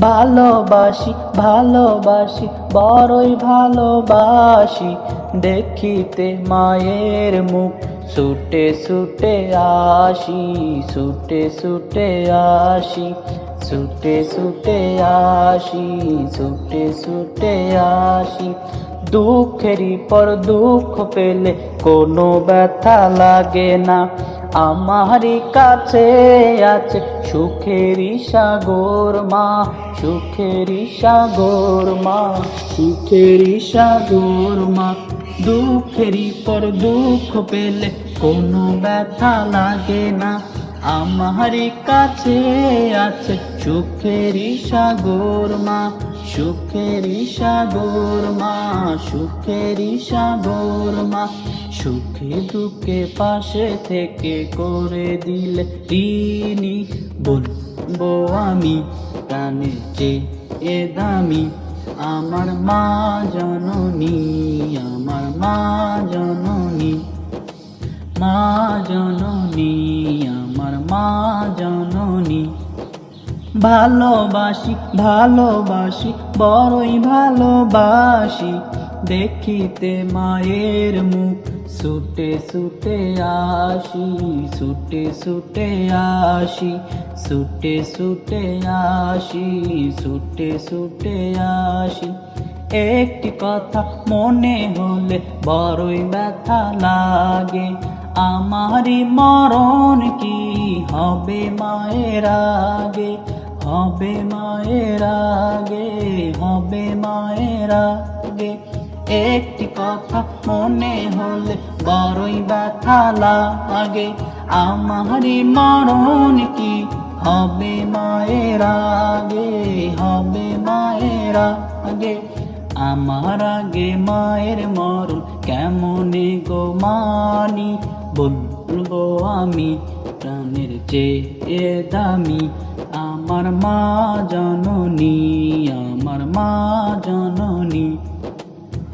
ভালোবাসি ভালোবাসি, বড়ই ভালোবাসি। দেখিতে মায়ের মুখ, ছুটে ছুটে আসি, ছুটে ছুটে আসি, ছুটে ছুটে আসি, ছুটে ছুটে আসি। দুঃখেরই পর দুঃখ পেলে কোনো ব্যথা লাগে না। আমারই কাছে আছে সুখেরই সাগর মা, সুখেরই সাগর মা, সুখেরই সাগর মা। দুঃখেরই পর দুঃখ পেলে কোনো ব্যথা লাগে না। আমারই কাছে আছে সুখেরই সাগর মা, সুখেরই সাগর মা, সুখেরই সাগর মা সুখে দুঃখে পাশে থেকে করে দিলে তিনি বলব আমি প্রাণে চেয়ে দামি। আমার মা জননী, আমার মা জননী মা জননী, আমার মা জননী। ভালোবাসি ভালোবাসি, বড়ই ভালোবাসি দেখিতে মায়ের মুখ। ছুটে ছুটে আসি, ছুটে ছুটে আসি, ছুটে ছুটে আসি, ছুটে ছুটে আসি। একটি কথা মনে হলে বড়ই ব্যথা লাগে। আমারই মরণ কি হবে মায়ের আগে? হবে মায়ের আগে, হবে মায়ের আগে। একটি কথা মনে হলে বড়ই ব্যথা লাগে। আমারই মরণ কি হবে মায়ের আগে? হবে মায়ের আগে। আমার আগে মায়ের মরণ কেমনে গো মানি? বলব আমি, প্রাণের চেয়ে দামি। আমার মা জননী, আমার মা জননী।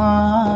মা